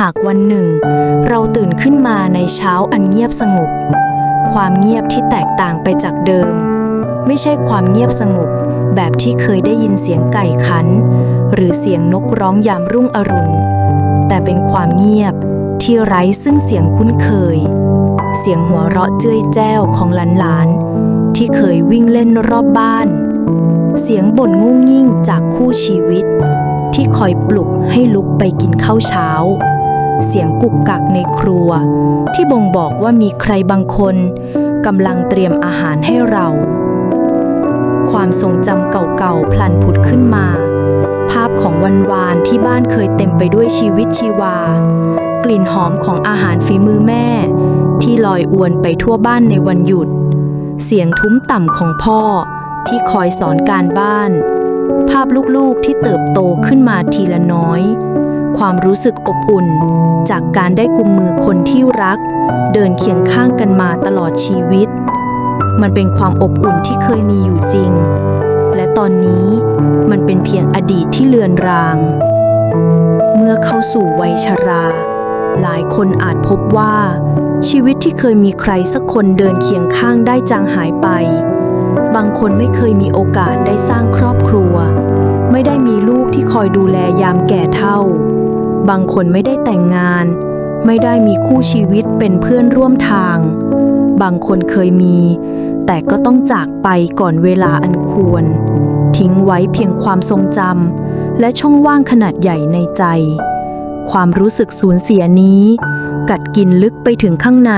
หากวันหนึ่ง เราตื่นขึ้นมาในเช้าอันเงียบสงบ ความเงียบที่แตกต่างไปจากเดิม ไม่ใช่ความเงียบสงบแบบที่เคยได้ยินเสียงไก่ขัน หรือเสียงนกร้องยามรุ่งอรุณ แต่เป็นความเงียบที่ไร้ซึ่งเสียงคุ้นเคย เสียงหัวเราะเจ้ยแจ้วของหลานๆ ที่เคยวิ่งเล่นรอบบ้าน เสียงบ่นงุ่งยิ่งจากคู่ชีวิต ที่คอยปลุกให้ลุกไปกินข้าวเช้า เสียงกุกกักในครัว ที่บ่งบอกว่ามีใครบางคนกำลังเตรียมอาหารให้เรา ความทรงจำเก่าๆพลันผุดขึ้นมา ภาพของวันวานที่บ้านเคยเต็มไปด้วยชีวิตชีวา กลิ่นหอมของอาหารฝีมือแม่ ที่ลอยอวนไปทั่วบ้านในวันหยุด เสียงทุ้มต่ำของพ่อที่คอยสอนการบ้าน ภาพลูกๆที่เติบโตขึ้นมาทีละน้อย ความรู้สึกอบอุ่น จากการได้กุมมือคนที่รัก เดินเคียงข้างกันมาตลอดชีวิต มันเป็นความอบอุ่นที่เคยมีอยู่จริง และตอนนี้มันเป็นเพียงอดีตที่เลือนราง เมื่อเข้าสู่วัยชรา หลายคนอาจพบว่า ชีวิตที่เคยมีใครสักคนเดินเคียงข้างได้จางหายไป บางคนไม่เคยมีโอกาสได้สร้างครอบครัวไม่ได้มีลูกที่คอยดูแลยามแก่เฒ่า บางคนไม่ได้แต่งงาน ไม่ได้มีคู่ชีวิตเป็นเพื่อนร่วมทาง บางคนเคยมี แต่ก็ต้องจากไปก่อนเวลาอันควร ทิ้งไว้เพียงความทรงจำและช่องว่างขนาดใหญ่ในใจ ความรู้สึกสูญเสียนี้ กัดกินลึกไปถึงข้างใน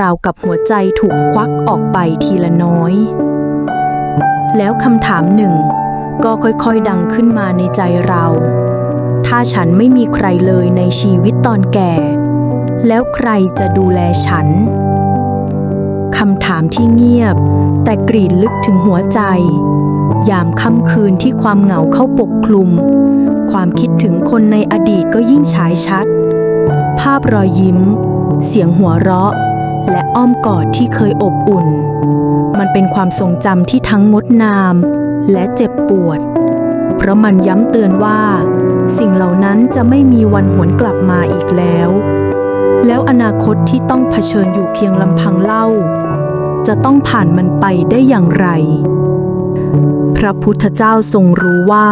ราวกับหัวใจถูกควักออกไปทีละน้อย แล้วคำถามหนึ่งก็ค่อยๆ ดังขึ้นมาในใจเรา ถ้าฉันไม่มีใครเลยในชีวิตตอนแก่ แล้วใครจะดูแลฉันคำถามที่เงียบ แต่กรีดลึกถึงหัวใจ ยามค่ำคืนที่ความเหงาเข้าปกคลุม ความคิดถึงคนในอดีตก็ยิ่งฉายชัด ภาพรอยยิ้ม เสียงหัวเราะ และอ้อมกอดที่เคยอบอุ่น มันเป็นความทรงจำที่ทั้งงดงาม และเจ็บปวด เพราะมันย้ำเตือนว่า สิ่งเหล่านั้นจะไม่มีวันหวนกลับมาอีกแล้ว แล้วอนาคตที่ต้องเผชิญอยู่เพียงลำพังเล่า จะต้องผ่านมันไปได้อย่างไร พระพุทธเจ้าทรงรู้ว่า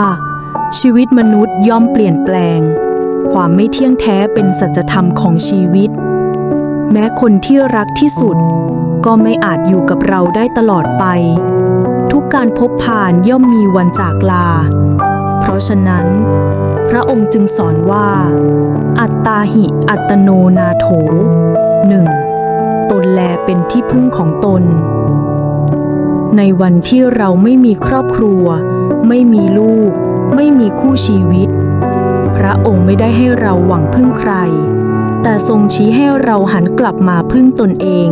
ชีวิตมนุษย์ย่อมเปลี่ยนแปลง ความไม่เที่ยงแท้เป็นสัจธรรมของชีวิต แม้คนที่รักที่สุดก็ไม่อาจอยู่กับเราได้ตลอดไป การพบผ่านย่อมมีวันจากลา เพราะฉะนั้น พระองค์จึงสอนว่า อัตตาหิอัตโนนาโถหนึ่งตนแลเป็นที่พึ่งของตน ในวันที่เราไม่มีครอบครัว ไม่มีลูก ไม่มีคู่ชีวิต พระองค์ไม่ได้ให้เราหวังพึ่งใคร แต่ทรงชี้ให้เราหันกลับมาพึ่งตนเอง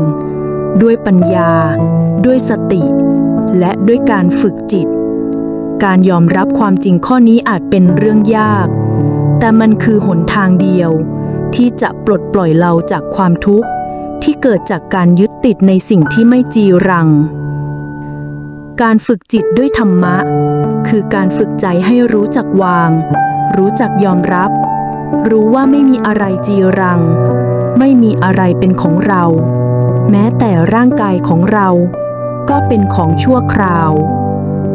ด้วยปัญญา ด้วยสติ และด้วยการฝึกจิต การยอมรับความจริงข้อนี้อาจเป็นเรื่องยาก แต่มันคือหนทางเดียว ที่จะปลดปล่อยเราจากความทุกข์ ที่เกิดจากการยึดติดในสิ่งที่ไม่จีรัง การฝึกจิตด้วยธรรมะ คือการฝึกใจให้รู้จักวาง รู้จักยอมรับ รู้ว่าไม่มีอะไรจีรัง ไม่มีอะไรเป็นของเรา แม้แต่ร่างกายของเรา ก็เป็นของชั่วคราว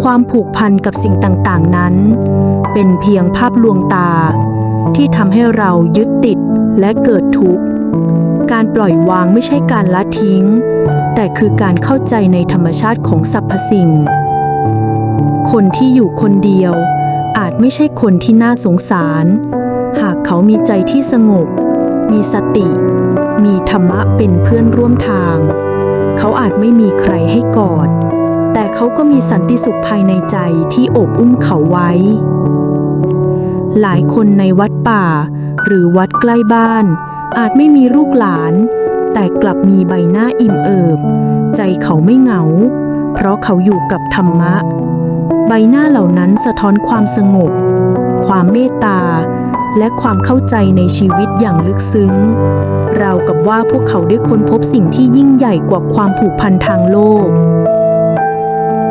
ความผูกพันกับสิ่งต่างๆนั้น เป็นเพียงภาพลวงตา ที่ทำให้เรายึดติดและเกิดทุกข์ การปล่อยวางไม่ใช่การละทิ้ง แต่คือการเข้าใจในธรรมชาติของสรรพสิ่ง คนที่อยู่คนเดียว อาจไม่ใช่คนที่น่าสงสาร หากเขามีใจที่สงบ มีสติ มีธรรมะเป็นเพื่อนร่วมทาง เขาอาจไม่มีใครให้กอด แต่เขาก็มีสันติสุขภายในใจที่โอบอุ้มเขาไว้ หลายคนในวัดป่า หรือวัดใกล้บ้าน อาจไม่มีลูกหลาน แต่กลับมีใบหน้าอิ่มเอิบ ใจเขาไม่เหงา เพราะเขาอยู่กับธรรมะ ใบหน้าเหล่านั้นสะท้อนความสงบ ความเมตตา และความเข้าใจในชีวิตอย่างลึกซึ้ง ราวกับว่าพวกเขาได้ค้นพบสิ่งที่ยิ่งใหญ่กว่าความผูกพันทางโลก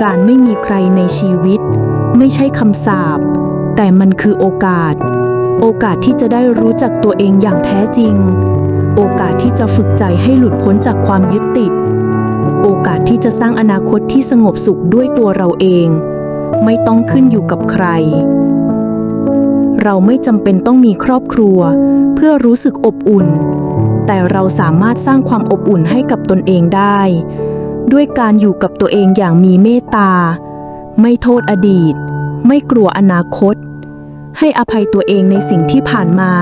การไม่มีใครในชีวิต ไม่ใช่คำสาปแต่มันคือโอกาส โอกาสที่จะได้รู้จักตัวเองอย่างแท้จริง โอกาสที่จะฝึกใจให้หลุดพ้นจากความยึดติด โอกาสที่จะสร้างอนาคตที่สงบสุขด้วยตัวเราเอง ไม่ต้องขึ้นอยู่กับใคร เราไม่จำเป็นต้องมีครอบครัว เพื่อรู้สึกอบอุ่น แต่เราสามารถสร้างความอบอุ่นให้กับตนเองได้ ด้วยการอยู่กับตัวเองอย่างมีเมตตา ไม่โทษอดีต ไม่กลัวอนาคต ให้อภัยตัวเองในสิ่งที่ผ่านมา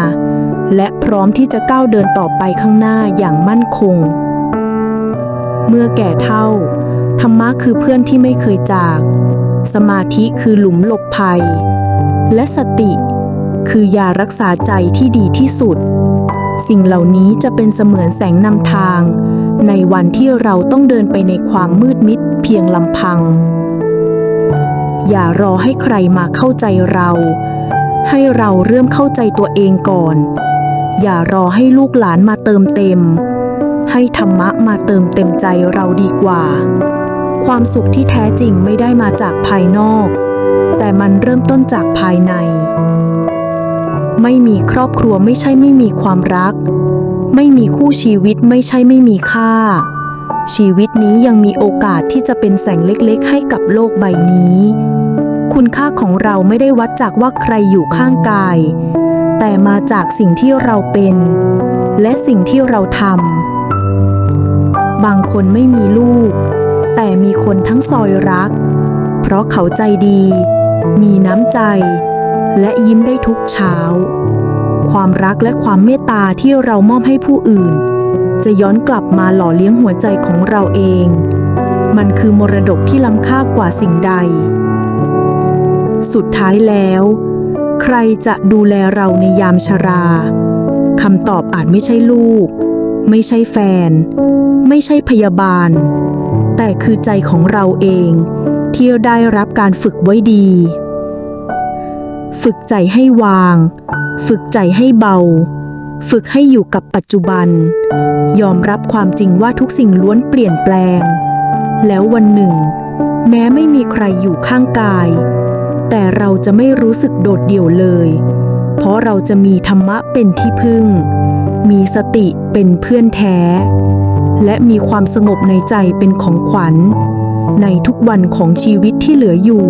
และพร้อมที่จะก้าวเดินต่อไปข้างหน้าอย่างมั่นคง เมื่อแก่เท่า ธรรมะคือเพื่อนที่ไม่เคยจาก สมาธิคือหลุมหลบภัย และสติคือยารักษาใจที่ดีที่สุด สิ่งเหล่านี้จะเป็นเสมือนแสงนำทาง ในวันที่เราต้องเดินไปในความมืดมิดเพียงลำพัง อย่ารอให้ใครมาเข้าใจเรา ให้เราเริ่มเข้าใจตัวเองก่อน อย่ารอให้ลูกหลานมาเติมเต็ม ให้ธรรมะมาเติมเต็มใจเราดีกว่า ความสุขที่แท้จริงไม่ได้มาจากภายนอก แต่มันเริ่มต้นจากภายใน ไม่มีครอบครัวไม่ใช่ไม่มีความรัก ไม่มีคู่ชีวิตไม่ใช่ไม่มีค่า ชีวิตนี้ยังมีโอกาสที่จะเป็นแสงเล็กๆ ให้กับโลกใบนี้ คุณค่าของเราไม่ได้วัดจากว่าใครอยู่ข้างกาย แต่มาจากสิ่งที่เราเป็น และสิ่งที่เราทำบางคนไม่มีลูก แต่มีคนทั้งซอยรัก เพราะเขาใจดี มีน้ำใจ และยิ้มได้ทุกเช้า ความรักและความเมตตาที่เรามอบให้ผู้อื่น จะย้อนกลับมาหล่อเลี้ยงหัวใจของเราเอง มันคือมรดกที่ล้ำค่ากว่าสิ่งใด สุดท้ายแล้ว ใครจะดูแลเราในยามชราคำตอบอาจไม่ใช่ลูก ไม่ใช่แฟน ไม่ใช่พยาบาล แต่คือใจของเราเอง ที่ได้รับการฝึกไว้ดี ฝึกใจให้วาง ฝึกใจให้เบา ฝึกให้อยู่กับปัจจุบัน ยอมรับความจริงว่าทุกสิ่งล้วนเปลี่ยนแปลง แล้ววันหนึ่ง แม้ไม่มีใครอยู่ข้างกาย แต่เราจะไม่รู้สึกโดดเดี่ยวเลย เพราะเราจะมีธรรมะเป็นที่พึ่ง มีสติเป็นเพื่อนแท้ และมีความสงบในใจเป็นของขวัญ ในทุกวันของชีวิตที่เหลืออยู่